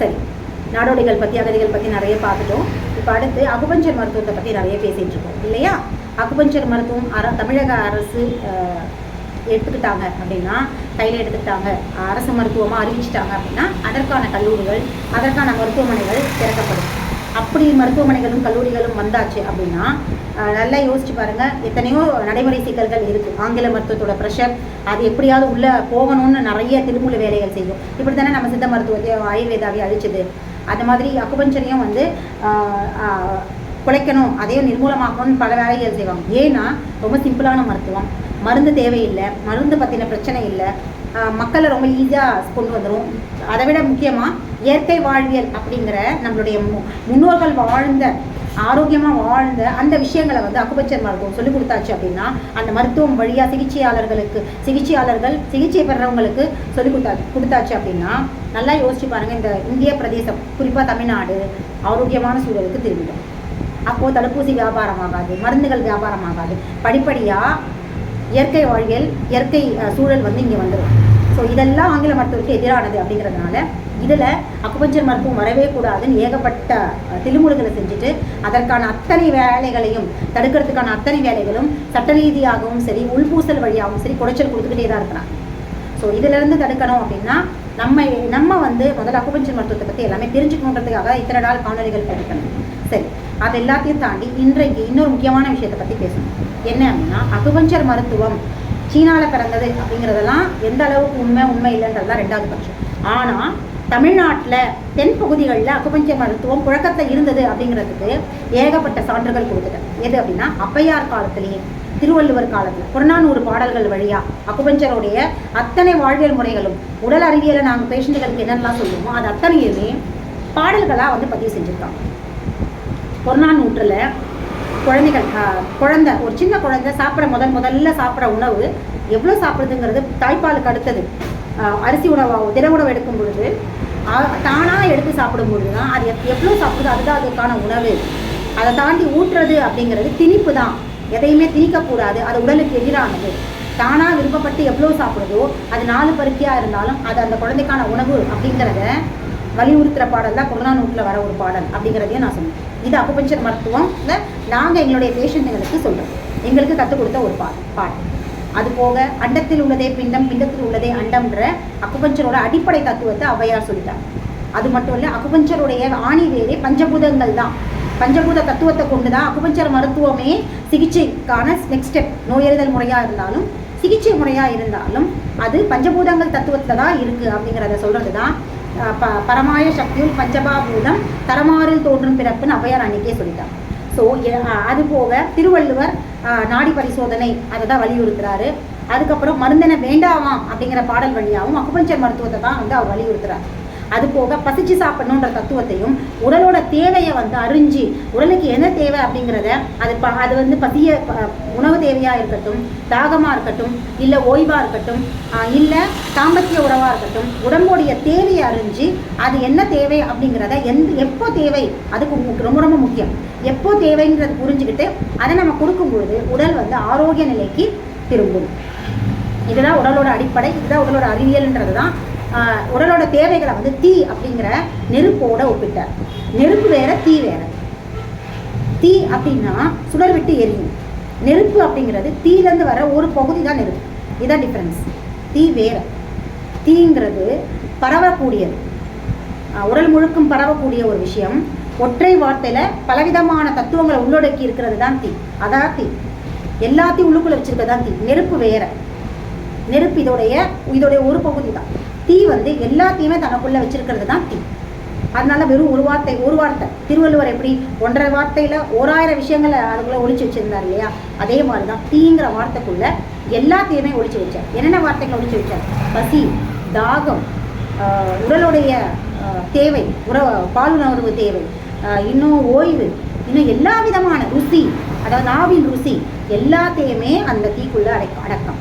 சரி நாடோடிகள் பற்றி அகதிகள் பற்றி நிறைய பார்த்துட்டோம். இப்போ அடுத்து அகுபஞ்சர் மருத்துவத்தை பற்றி நிறைய பேசிகிட்டு இருக்கோம் இல்லையா? அகுபஞ்சர் மருத்துவம் அர தமிழக அரசு எடுத்துக்கிட்டாங்க அப்படின்னா கையில் எடுத்துக்கிட்டாங்க. அரசு மருத்துவமாக அறிவிச்சிட்டாங்க அப்படின்னா அதற்கான கல்லூரிகள் அதற்கான மருத்துவமனைகள் திறக்கப்படும். அப்படி மருத்துவமனைகளும் கல்லூரிகளும் வந்தாச்சு அப்படின்னா நல்லா யோசிச்சு பாருங்க. எத்தனையோ நடைமுறை சிக்கல்கள் இருக்கு. ஆங்கில மருத்துவத்தோட ப்ரெஷர் அது எப்படியாவது உள்ள போகணும்னு நிறைய திருமூல வேலைகள் செய்யும். இப்படி தானே நம்ம சித்த மருத்துவத்தை ஆயுர்வேதாவே அழிச்சது. அந்த மாதிரி அக்குபஞ்சரையும் வந்து குலைக்கணும் அதையும் நிர்மூலமாக்கணும்னு பல வேலைகள் செய்வாங்க. ஏன்னா ரொம்ப சிம்பிளான மருத்துவம். மருந்து தேவையில்லை. மருந்து பற்றின பிரச்சனை இல்லை. மக்களை ரொம்ப ஈஸியாக கொண்டு வந்துடும் அதை விட முக்கியமாக இயற்கை வாழ்வியல் அப்படிங்கிற நம்மளுடைய மு- முன்னோர்கள் வாழ்ந்த ஆரோக்கியமாக வாழ்ந்த அந்த விஷயங்களை வந்து அக்குபச்சர் மருத்துவம் சொல்லிக் கொடுத்தாச்சு அப்படின்னா அந்த மருத்துவம் வழியாக சிகிச்சையாளர்களுக்கு சிகிச்சையாளர்கள் சிகிச்சை பெறவங்களுக்கு சொல்லிக் கொடுத்தா கொடுத்தாச்சு அப்படின்னா நல்லா யோசிச்சு பாருங்கள் இந்த இந்திய பிரதேசம் குறிப்பாக தமிழ்நாடு ஆரோக்கியமான சூழலுக்கு திரும்பிடும். அப்போது தடுப்பூசி வியாபாரம் ஆகாது மருந்துகள் வியாபாரம் ஆகாது படிப்படியாக இயற்கை வாழ்வியல் இயற்கை சூழல் வந்து இங்கே வந்துடும் ஸோ இதெல்லாம் ஆங்கில மருத்துவருக்கு எதிரானது அப்படிங்கிறதுனால இதில் அக்குபஞ்சர் மருத்துவம் வரவே கூடாதுன்னு ஏகப்பட்ட திருமுறைகளை செஞ்சுட்டு அதற்கான அத்தனை வேலைகளையும் தடுக்கிறதுக்கான அத்தனை வேலைகளும் சட்ட ரீதியாகவும் சரி உள்பூசல் வழியாகவும் சரி குடைச்சல் கொடுத்துக்கிட்டே தான் இருக்கிறாங்க. ஸோ இதிலேருந்து தடுக்கணும் அப்படின்னா நம்ம நம்ம வந்து முதல்ல அக்குபஞ்சர் மருத்துவத்தை பற்றி எல்லாமே தெரிஞ்சுக்கணுன்றதுக்காக இத்தனை நாள் காணொலிகள் படிக்கணும். சரி அது எல்லாத்தையும் தாண்டி இன்றைக்கு இன்னொரு முக்கியமான விஷயத்தை பற்றி பேசணும். என்ன அப்படின்னா அக்குபஞ்சர் மருத்துவம் சீனாவில் பிறந்தது அப்படிங்கிறதெல்லாம் எந்த அளவுக்கு உண்மை உண்மை இல்லைன்றதுலாம் ரெண்டாவது பட்சம். ஆனால் தமிழ்நாட்டில் தென் பகுதிகளில் மருத்துவம் புழக்கத்தில் இருந்தது அப்படிங்கிறதுக்கு ஏகப்பட்ட சான்றுகள் கொடுத்துட்டேன். எது அப்படின்னா அப்பையார் காலத்திலேயே திருவள்ளுவர் காலத்தில் புறநானூறு பாடல்கள் வழியாக அக்குபஞ்சருடைய அத்தனை வாழ்வியல் முறைகளும் உடல் அறிவியலை நாங்கள் பேஷண்ட்டுகளுக்கு என்னென்னலாம் சொல்லுவோமோ அது அத்தனையுமே பாடல்களாக வந்து பதிவு செஞ்சுருக்காங்க. புறநானூற்றில் குழந்தைகள் குழந்த குழந்தை ஒரு சின்ன குழந்தை சாப்பிட முதல் முதல்ல சாப்பிட்ற உணவு எவ்வளோ சாப்பிடுதுங்கிறது தாய்ப்பாலுக்கு அடுத்தது. அரிசி உணவாக தின உணவு எடுக்கும் பொழுது தானாக எடுத்து சாப்பிடும் பொழுது தான் அது எப் எவ்வளோ சாப்பிடுது அதுதான் அதுக்கான உணவு. அதை தாண்டி ஊட்டுறது அப்படிங்கிறது திணிப்பு தான். எதையுமே திணிக்கக்கூடாது. அது உடலுக்கு எதிரானது. தானாக விருப்பப்பட்டு எவ்வளோ சாப்பிடுதோ அது நாலு பருக்கியாக இருந்தாலும் அது அந்த குழந்தைக்கான உணவு அப்படிங்கிறத வலியுறுத்துகிற பாடல் தான் புறநானூற்றில் வர ஒரு பாடல் அப்படிங்கிறதையும் நான் சொன்னேன். இது அக்குபஞ்சர் மருத்துவம். நாங்கள் எங்களுடைய பேஷண்ட்டுங்களுக்கு சொல்கிறோம் எங்களுக்கு கற்றுக் கொடுத்த ஒரு பா பாட்டு அது போக அண்டத்தில் உள்ளதே பிண்டம் பிண்டத்தில் உள்ளதே அண்டம்ன்ற அக்குபஞ்சரோட அடிப்படை தத்துவத்தை அவையார் சொல்லிட்டாங்க அது மட்டும் இல்லை அக்குபஞ்சருடைய ஆணி வேரே பஞ்சபூதங்கள் தான். பஞ்சபூத தத்துவத்தை கொண்டு தான் அக்குபஞ்சர் மருத்துவமே சிகிச்சைக்கான நெக்ஸ்ட் ஸ்டெப் நோயறிதல் முறையாக இருந்தாலும் சிகிச்சை முறையாக இருந்தாலும் அது பஞ்சபூதங்கள் தத்துவத்தில் தான் இருக்குது அப்படிங்கிறத சொல்கிறது தான் ப பரமாய சக்தியும் பஞ்சபாபூதம் தரமாறில் தோன்றும் பிறப்புன்னு அவையார் அன்னைக்கே சொல்லிட்டார். ஸோ அது போக திருவள்ளுவர் நாடி பரிசோதனை அதை தான் வலியுறுத்துறாரு. அதுக்கப்புறம் மருந்தென வேண்டாமா அப்படிங்கிற பாடல் வழியாகவும் அக்குபஞ்சர் மருத்துவத்தை தான் வந்து அவர் வலியுறுத்துறாரு. அது போக பசிச்சு சாப்பிடணுன்ற தத்துவத்தையும் உடலோட தேவையை வந்து அறிஞ்சு உடலுக்கு என்ன தேவை அப்படிங்கிறத அது ப அது வந்து பசிய உணவு தேவையாக இருக்கட்டும் தாகமாக இருக்கட்டும் இல்லை ஓய்வாக இருக்கட்டும் இல்லை தாம்பத்திய உறவாக இருக்கட்டும் உடம்போடைய தேவையை அறிஞ்சு அது என்ன தேவை அப்படிங்கிறத எந்த எப்போ தேவை அதுக்கு ரொம்ப ரொம்ப முக்கியம். எப்போ தேவைங்கிறது புரிஞ்சுக்கிட்டு அதை நம்ம கொடுக்கும்பொழுது உடல் வந்து ஆரோக்கிய நிலைக்கு திரும்பும். இதுதான் உடலோட அடிப்படை இதுதான் உடலோட அறிவியல்ன்றது தான் உடலோட தேவைகளை வந்து தீ அப்படிங்கிற நெருப்போட ஒப்பிட்டார். நெருப்பு வேற தீ வேற. தீ அப்படின்னா சுடர் விட்டு எரியும். நெருப்பு அப்படிங்கிறது தீயிலேருந்து வர ஒரு பகுதி தான் நெருப்பு. இதுதான் டிஃப்ரென்ஸ் தீ வேற. தீங்கிறது பரவக்கூடியது. உடல் முழுக்கும் பரவக்கூடிய ஒரு விஷயம். ஒற்றை வார்த்தையில் பலவிதமான தத்துவங்களை உள்ளடக்கி இருக்கிறது தான் தீ. அதான் தீ. எல்லாத்தையும் உள்ளுக்குள்ளே வச்சுருக்கிறது தான் தீ. நெருப்பு வேற. நெருப்பு இதோடைய இதோடைய ஒரு பகுதி தான். தீ வந்து எல்லாத்தையுமே தனக்குள்ள வச்சிருக்கிறது தான் தீ. அதனால வெறும் ஒரு வார்த்தை ஒரு வார்த்தை. திருவள்ளுவர் எப்படி ஒன்றரை வார்த்தையில ஓராயிரம் விஷயங்களை அதுக்குள்ள ஒழிச்சு வச்சிருந்தார் இல்லையா? அதே மாதிரி தான் தீங்கிற வார்த்தைக்குள்ள எல்லாத்தையுமே ஒழிச்சு வச்சார். என்னென்ன வார்த்தைகளை ஒழிச்சு வச்சார்? பசி தாகம் உடலுடைய தேவை உற பாலுணர்வு தேவை இன்னும் ஓய்வு இன்னும் எல்லா விதமான ருசி அதாவது ஆவின் ருசி எல்லாத்தையுமே அந்த தீக்குள்ள அடை அடக்கம்.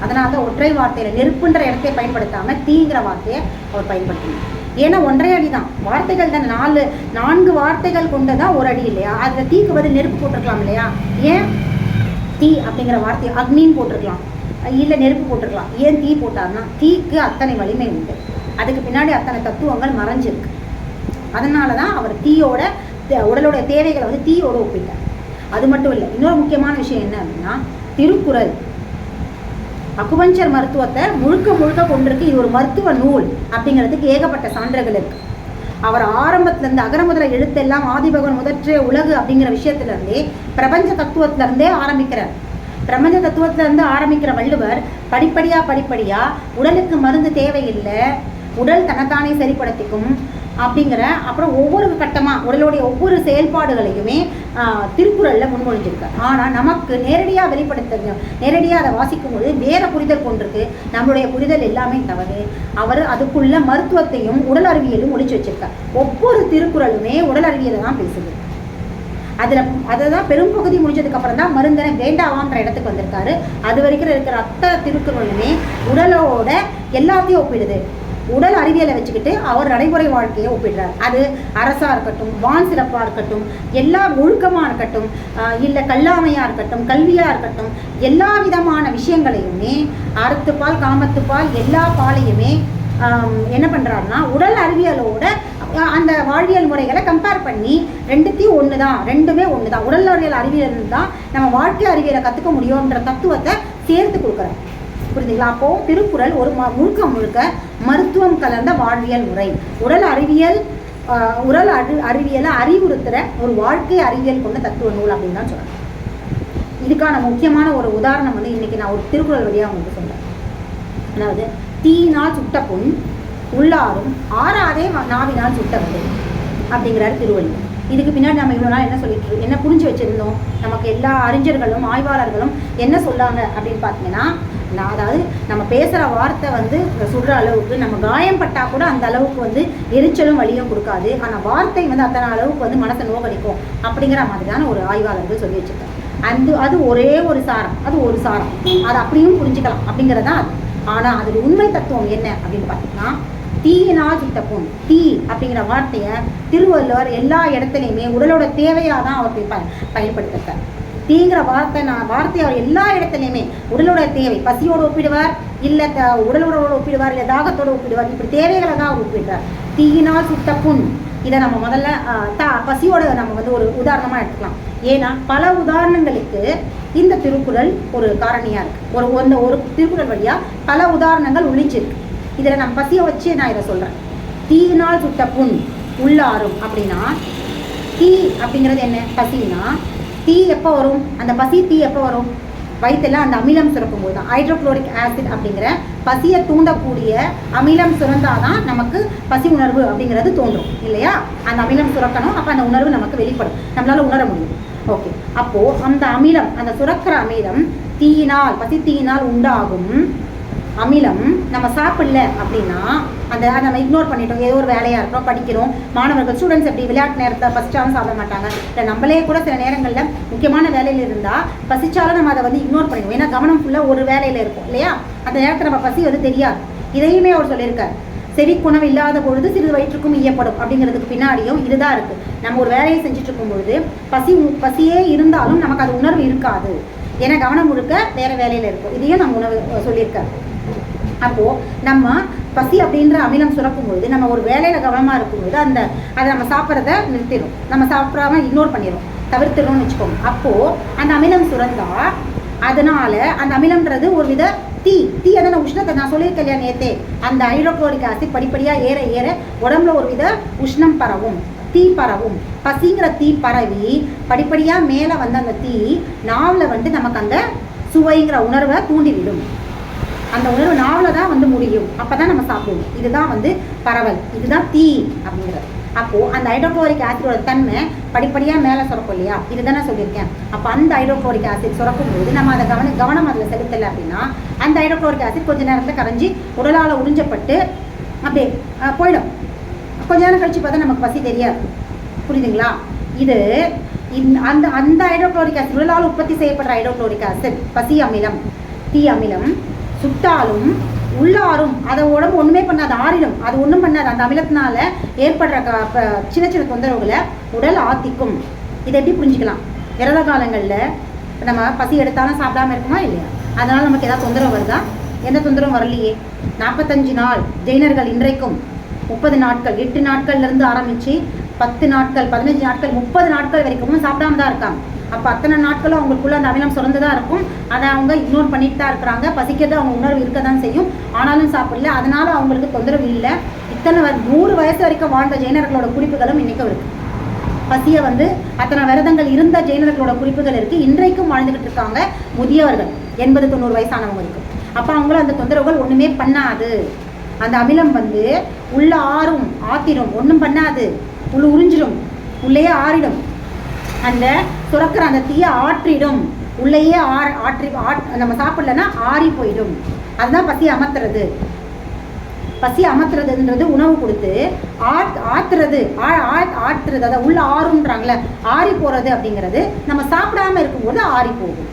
அதனால தான் ஒற்றை வார்த்தையில் நெருப்புன்ற இடத்தை பயன்படுத்தாமல் தீங்கிற வார்த்தையை அவர் பயன்படுத்தணும் ஏன்னா ஒன்றரை அடி தான் வார்த்தைகள் தான். நாலு நான்கு வார்த்தைகள் கொண்டதான் ஒரு அடி இல்லையா? அதில் தீக்கு பதில் நெருப்பு போட்டிருக்கலாம் இல்லையா? ஏன்? தீ அப்படிங்கிற வார்த்தையை அக்னின்னு போட்டிருக்கலாம். இல்லை நெருப்பு போட்டிருக்கலாம். ஏன் தீ போட்டார்னா தீக்கு அத்தனை வலிமை உண்டு. அதுக்கு பின்னாடி அத்தனை தத்துவங்கள் மறைஞ்சிருக்கு. அதனால தான் அவர் தீயோட தே- உடலோட தேவைகளை வந்து தீயோட ஒப்பிட்டார். அது மட்டும் இல்லை இன்னொரு முக்கியமான விஷயம் என்ன அப்படின்னா திருக்குறள். அக்குபஞ்சர் மருத்துவத்தை முழுக்க முழுக்க கொண்டிருக்கு. இது ஒரு மருத்துவ நூல் அப்படிங்கிறதுக்கு ஏகப்பட்ட சான்றுகள் இருக்கு. அவர் ஆரம்பத்திலேருந்து அகர முதல எழுத்தெல்லாம் ஆதிபகவன் முதற்றே உலகு அப்படிங்கிற விஷயத்துலேருந்தே பிரபஞ்ச தத்துவத்திலேருந்தே ஆரம்பிக்கிறார். பிரபஞ்ச தத்துவத்திலேருந்து ஆரம்பிக்கிற வள்ளுவர் படிப்படியாக படிப்படியாக உடலுக்கு மருந்து தேவையில்லை உடல் தனத்தானே சரிப்படுத்திக்கும் அப்படிங்கிற அப்புறம் ஒவ்வொரு கட்டமாக உடலுடைய ஒவ்வொரு செயல்பாடுகளையுமே ஆஹ், முன்மொழிஞ்சிருக்கு. ஆனால் நமக்கு நேரடியாக வெளிப்படுத்த நேரடியாக அதை வாசிக்கும் போது வேற புரிதல் கொண்டிருக்கு. நம்மளுடைய புரிதல் எல்லாமே தவறு. அவர் அதுக்குள்ள மருத்துவத்தையும் உடல் அறிவியலும் ஒழிச்சு வச்சிருக்கார். ஒவ்வொரு திருக்குறளுமே உடல் அறிவியலை தான் பேசுது. அதில் அதை தான் பெரும்பகுதி முடிஞ்சதுக்கப்புறம் தான் மருந்தனை வேண்டாவான்ற இடத்துக்கு வந்திருக்காரு. அது வரைக்கும் இருக்கிற அத்தனை திருக்குறளுமே உடலோட எல்லாத்தையும் ஒப்பிடுது. உடல் அறிவியலை வச்சுக்கிட்டு அவர் நடைமுறை வாழ்க்கையை ஒப்பிடுறார். அது அரசாக இருக்கட்டும் வான் சிறப்பாக இருக்கட்டும் எல்லா ஒழுக்கமாக இருக்கட்டும் இல்லை கல்லாமையாக இருக்கட்டும் கல்வியாக இருக்கட்டும் எல்லா விதமான விஷயங்களையுமே அறத்துப்பால் காமத்துப்பால் எல்லா பாலையுமே என்ன பண்ணுறாருன்னா உடல் அறிவியலோட அந்த வாழ்வியல் முறைகளை கம்பேர் பண்ணி ரெண்டுத்தையும் ஒன்று தான் ரெண்டுமே ஒன்று தான் உடல் அறிவியல் அறிவியல் தான் நம்ம வாழ்க்கை அறிவியலை கற்றுக்க முடியுன்ற தத்துவத்தை சேர்த்து கொடுக்குறேன் புரிஞ்சுங்களா? அப்போது திருக்குறள் ஒரு ம- முழுக்க முழுக்க மருத்துவம் கலந்த வாழ்வியல் முறை. உடல் அறிவியல் ஆஹ், உடல் அறி அறிவியலை அறிவுறுத்துகிற ஒரு வாழ்க்கை அறிவியல் கொண்ட தத்துவ நூல் அப்படின்னு தான் சொல்கிறேன் இதுக்கான முக்கியமான ஒரு உதாரணம் வந்து இன்னைக்கு நான் ஒரு திருக்குறள் வழியாக உங்களுக்கு சொல்கிறேன் அதாவது தீயினால் சுட்ட புண் உள்ளாரும் ஆறாதே நாவினால் சுட்டவது அப்படிங்கிறாரு திருவள்ளுவர். இதுக்கு பின்னாடி நம்ம இவ்வளோ நாள் என்ன சொல்லிட்டு என்ன புரிஞ்சு வச்சிருந்தோம்? நமக்கு எல்லா அறிஞர்களும் ஆய்வாளர்களும் என்ன சொல்லாங்க அப்படின்னு பார்த்தீங்கன்னா நான் அதாவது நம்ம பேசுகிற வார்த்தை வந்து சுடுற அளவுக்கு நம்ம காயம் பட்டா கூட அந்த அளவுக்கு வந்து எரிச்சலும் வலியும் கொடுக்காது. ஆனால் வார்த்தை வந்து அத்தனை அளவுக்கு வந்து மனசை நோக்கடிக்கும் அப்படிங்கிற மாதிரியான ஒரு ஆய்வாளர்கள் சொல்லி வச்சிருக்காங்க. அந்த அது ஒரே ஒரு சாரம் அது ஒரு சாரம். அதை அப்படியும் புரிஞ்சுக்கலாம் அப்படிங்கறதுதான் அது. ஆனால் அதோட உண்மை தத்துவம் என்ன அப்படின்னு பார்த்தீங்கன்னா தீயினால் சுட்ட தீ அப்படிங்கிற வார்த்தையை திருவள்ளுவர் எல்லா இடத்துலையுமே உடலோட தேவையாக தான் அவர் போய் பயன்படுத்திருக்கார் தீங்கிற வார்த்தை நான் வார்த்தை அவர் எல்லா இடத்துலையுமே உடலோட தேவை. பசியோடு ஒப்பிடுவார் இல்லை த உடலோட ஒப்பிடுவார் இல்லை தாகத்தோடு ஒப்பிடுவார் இப்படி தேவைகளை தான் அவர் ஒப்பிடுறார். தீயினால் சுட்ட புண். இதை நம்ம முதல்ல தா பசியோட நம்ம வந்து ஒரு உதாரணமாக எடுத்துக்கலாம். ஏன்னா பல உதாரணங்களுக்கு இந்த திருக்குறள் ஒரு காரணியாக இருக்குது ஒரு அந்த ஒரு திருக்குறள் வழியாக பல உதாரணங்கள் ஒழிச்சிருக்கு இதில் நம்ம பசியை வச்சு நான் இதை சொல்கிறேன் தீயினால் சுட்ட புண் உள்ளாரும் அப்படின்னா தீ அப்படிங்கிறது என்ன? பசின்னா தீ எப்போ வரும்? அந்த பசி தீ எப்போ வரும்? வயிற்றுல அந்த அமிலம் சுரக்கும் போது தான். ஹைட்ரோக்ளோரிக் ஆசிட் அப்படிங்கிற பசியை தூண்டக்கூடிய அமிலம் சுரந்தாதான் நமக்கு பசி உணர்வு அப்படிங்கிறது தோன்றும். இல்லையா? அந்த அமிலம் சுரக்கணும். அப்போ அந்த உணர்வு நமக்கு வெளிப்படும். நம்மளால் உணர முடியும். ஓகே அப்போது அந்த அமிலம் அந்த சுரக்கிற அமிலம் தீயினால் பசி தீயினால் உண்டாகும். அமிலம் நம்ம சாப்பிடல அப்படின்னா அந்த நம்ம இக்னோர் பண்ணிட்டோம். ஏதோ ஒரு வேலையாக இருக்கிறோம் படிக்கிறோம் மாணவர்கள் ஸ்டூடெண்ட்ஸ் எப்படி விளையாட்டு நேரத்தை பசிச்சாலும் சாப்பிட மாட்டாங்க. இல்லை நம்மளே கூட சில நேரங்களில் முக்கியமான வேலையில் இருந்தால் பசிச்சாலும் நம்ம அதை வந்து இக்னோர் பண்ணிடுவோம். ஏன்னா கவனம் ஃபுல்லாக ஒரு வேலையில் இருக்கும் இல்லையா? அந்த நேரத்தில் நம்ம பசி வந்து தெரியாது. இதையுமே அவர் சொல்லியிருக்காரு. செவிக்குணவு இல்லாத பொழுது சிறிது வயிற்றுக்கும் ஈயப்படும் அப்படிங்கிறதுக்கு பின்னாடியும் இதுதான் இருக்குது நம்ம ஒரு வேலையை செஞ்சுட்டு இருக்கும் பொழுது பசி பசியே இருந்தாலும் நமக்கு அது உணர்வு இருக்காது. ஏன்னா கவனம் முழுக்க வேறு வேலையில் இருக்கும். இதையும் நம்ம உணவு சொல்லியிருக்காரு. அப்போது நம்ம பசி அப்படின்ற அமிலம் சுரக்கும் பொழுது நம்ம ஒரு வேலையில் கவனமாக இருக்கும்பொழுது அந்த அதை நம்ம சாப்பிட்றத நிறுத்திடும் நம்ம சாப்பிடாம இக்னோர் பண்ணிடும் தவிர்த்திடும்னு வச்சுக்கோங்க. அப்போது அந்த அமிலம் சுரந்தா அதனால் அந்த அமிலம்ன்றது ஒரு வித தீ தீ அதான உஷ்ணத்தை நான் சொல்லியிருக்கேன் இல்லையா நேத்தே? அந்த ஹைட்ரோக்ளோரிக் ஆசிட் படிப்படியாக ஏற ஏற உடம்புல ஒரு வித உஷ்ணம் பரவும். தீ பரவும். பசிங்கிற தீ பரவி படிப்படியாக மேலே வந்த அந்த தீ நாவில் வந்து நமக்கு அந்த சுவைங்கிற உணர்வை தூண்டிவிடும். அந்த உணர்வு நாவில் தான் வந்து முடியும். அப்போ தான் நம்ம சாப்பிடுவோம். இதுதான் வந்து பரவல். இதுதான் தீ அப்படிங்கிறது. அப்போது அந்த ஹைட்ரோக்ளோரிக் ஆசிடோட தன்மை படிப்படியாக மேலே சுரக்கும் இல்லையா? இது தானே சொல்லியிருக்கேன். அப்போ அந்த ஹைட்ரோக்ளோரிக் ஆசிட் சுரக்கும் போது நம்ம அதை கவன கவனம் அதில் செலுத்தலை அப்படின்னா அந்த ஹைட்ரோக்ளோரிக் ஆசிட் கொஞ்ச நேரத்தில் கரைஞ்சி உடலால் உறிஞ்சப்பட்டு அப்படியே போயிடும். கொஞ்ச நேரம் கழிச்சு பார்த்தா நமக்கு பசி தெரியாது. புரியுதுங்களா? இது இந் அந்த அந்த ஹைட்ரோக்ளோரிக் ஆசிட் உடலால் உற்பத்தி செய்யப்படுற ஹைட்ரோக்ளோரிக் ஆசிட் பசி அமிலம் தீ அமிலம் சுட்டாலும் உள்ளாரும். அதை உடம்பு ஒன்றுமே பண்ணாது ஆறிடும். அது ஒன்றும் பண்ணாது. அந்த அமிலத்தினால ஏற்படுற க- சின்ன சின்ன தொந்தரவுகளை உடல் ஆத்திக்கும் இதை எப்படி புரிஞ்சுக்கலாம்? விரத காலங்களில் நம்ம பசி எடுத்தாலும் சாப்பிடாம இருக்குமா இல்லையா? அதனால் நமக்கு ஏதாவது தொந்தரவு வருதா? எந்த தொந்தரவும் வரலையே. நாற்பத்தஞ்சு நாள் ஜெயினர்கள் இன்றைக்கும் முப்பது நாட்கள் எட்டு நாட்கள்லேருந்து ஆரம்பித்து பத்து நாட்கள் பதினஞ்சு நாட்கள் முப்பது நாட்கள் வரைக்கும் சாப்பிடாம தான் இருக்காங்க. அப்போ அத்தனை நாட்களும் அவங்களுக்குள்ள அந்த அமிலம் சுரந்து தான் இருக்கும். அதை அவங்க இக்னோர் பண்ணிட்டு தான் இருக்கிறாங்க. பசிக்கிறது அவங்க உணர்வு இருக்க தான் செய்யும். ஆனாலும் சாப்பிடல. அதனால அவங்களுக்கு தொந்தரவு இல்லை. இத்தனை வ- நூறு வயசு வரைக்கும் வாழ்ந்த ஜெயினர்களோட குறிப்புகளும் இன்றைக்கும் இருக்குது பசியை வந்து அத்தனை விரதங்கள் இருந்த ஜெயினர்களோட குறிப்புகள் இருக்குது இன்றைக்கும் வாழ்ந்துக்கிட்டு இருக்காங்க முதியவர்கள். எண்பது தொண்ணூறு வயசானவங்க இருக்கும் அப்போ அவங்களும் அந்த தொந்தரவுகள் ஒன்றுமே பண்ணாது. அந்த அமிலம் வந்து உள்ள ஆறும் ஆத்திரும். ஒன்றும் பண்ணாது. உள்ள உறிஞ்சிடும் உள்ளேயே ஆறிடும். அந்த சுரக்கிற அந்த தீயை ஆற்றிடும். உள்ளேயே ஆ ஆற்றி ஆட் நம்ம சாப்பிடலன்னா ஆறி போயிடும். அதுதான் பசி அமர்த்துறது. பசி அமர்த்துறதுன்றது உணவு கொடுத்து ஆத் ஆத்துறது. ஆ ஆ- ஆத்துறது. அதை உள்ள ஆறுன்றாங்களே ஆறி போகிறது அப்படிங்கிறது நம்ம சாப்பிடாம இருக்கும்போது ஆறி போகும்.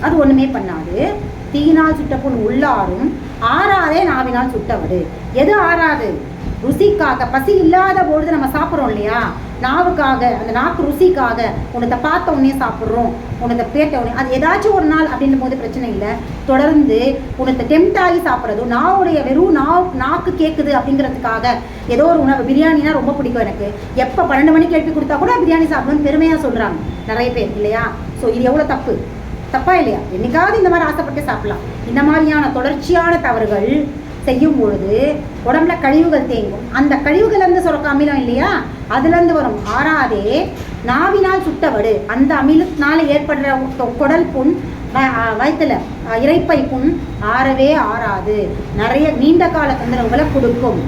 அது ஒன்றுமே பண்ணாது. தீயினால் சுட்ட புண் உள்ளாரும் ஆறாதே நாவினால் சுட்டவடு. எது ஆறாது? ருசிக்காக. பசி இல்லாத பொழுது நம்ம சாப்பிட்றோம் இல்லையா? நாவுக்காக அந்த நாக்கு ருசிக்காக உனத்தை பார்த்த உடனே சாப்பிட்றோம். உனத்தை பேட்ட உடனே அது ஏதாச்சும் ஒரு நாள் அப்படின்னும் போது பிரச்சனை இல்லை. தொடர்ந்து உனத்தை டெம்ட் ஆகி சாப்பிட்றதும் நாவுடைய வெறும் நாவு நாக்கு கேட்குது அப்படிங்கிறதுக்காக ஏதோ ஒரு உணவு பிரியாணினா ரொம்ப பிடிக்கும் எனக்கு. எப்போ பன்னெண்டு மணிக்கு எழுப்பி கொடுத்தா கூட பிரியாணி சாப்பிடணும்னு பெருமையாக சொல்கிறாங்க நிறைய பேர் இல்லையா? ஸோ இது எவ்வளோ தப்பு? தப்பா இல்லையா? என்னைக்காவது இந்த மாதிரி ஆசைப்பட்டு சாப்பிடலாம். இந்த மாதிரியான தொடர்ச்சியான தவறுகள் செய்யும் பொழுது உடம்புல கழிவுகள் தேங்கும். அந்த கழிவுகள் இருந்து சுரக்க அமிலம் இல்லையா? அதுலேருந்து வரும் ஆறாதே நாவினால் சுட்டவடு. அந்த அமிலத்தினால ஏற்படுற குடல் புண் வ- இறைப்பை புண் ஆறவே ஆறாது. நிறைய நீண்ட கால தொந்தரவுகளை கொடுக்கும்.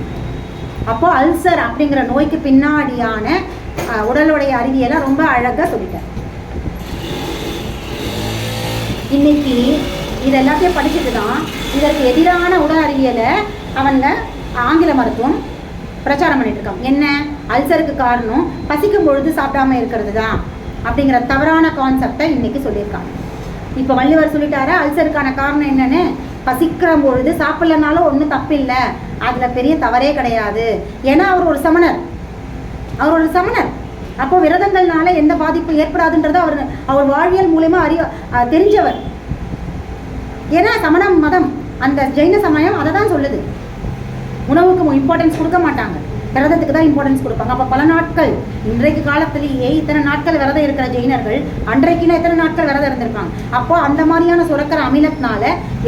அப்போ அல்சர் அப்படிங்கிற நோய்க்கு பின்னாடியான உடலுடைய அறிவியலை ரொம்ப அழகாக சொல்லிட்டேன் இன்னைக்கு இது எல்லாத்தையும் படிச்சுட்டு தான் இதற்கு எதிரான உடல் அறிவியலை அவங்க ஆங்கில மருத்துவம் பிரச்சாரம் பண்ணிட்டு இருக்காங்க. என்ன? அல்சருக்கு காரணம் பசிக்கும் பொழுது சாப்பிடாம இருக்கிறது தான் அப்படிங்கிற தவறான கான்செப்டை இன்னைக்கு சொல்லியிருக்காங்க. இப்போ வள்ளுவர் சொல்லிட்டாரு அல்சருக்கான காரணம் என்னன்னு? பசிக்கிற பொழுது சாப்பிடலனாலும் ஒன்றும் தப்பில்லை. அதில் பெரிய தவறே கிடையாது. ஏன்னா அவர் ஒரு சமணர். அவர் ஒரு சமணர். அப்போ விரதங்கள்னால எந்த பாதிப்பும் ஏற்படாதுன்றதை அவர் அவர் வாழ்வியல் மூலயமா அறிய தெரிஞ்சவர். ஏன்னா சமண மதம். அந்த ஜெயின சமயம் அதை தான் சொல்லுது. உணவுக்கு இம்பார்ட்டன்ஸ் கொடுக்க மாட்டாங்க. விரதத்துக்கு தான் இம்பார்ட்டன்ஸ் கொடுப்பாங்க. அப்போ பல நாட்கள் இன்றைக்கு காலத்திலேயே இத்தனை நாட்கள் விரதம் இருக்கிற ஜெயினர்கள் அன்றைக்குன்னு எத்தனை நாட்கள் விரதம் இருந்திருக்காங்க? அப்போ அந்த மாதிரியான சுரக்கிற அமிலத்தினால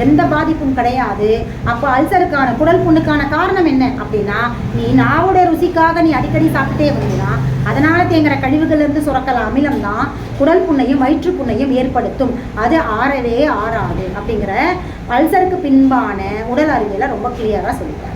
எந்த பாதிப்பும் கிடையாது. அப்போ அல்சருக்கான குடல் புண்ணுக்கான காரணம் என்ன அப்படின்னா நீ நாவோட ருசிக்காக நீ அடிக்கடி சாப்பிட்டே வந்தீங்கன்னா அதனால தேங்குற கழிவுகள்லேருந்து சுரக்கல சுரக்கிற அமிலம் தான் குடல் புண்ணையும் வயிற்று புண்ணையும் ஏற்படுத்தும். அது ஆறவே ஆறாது அப்படிங்கிற அல்சருக்கு பின்பான உடல் அறிவியலை ரொம்ப கிளியராக சொல்லிட்டார்.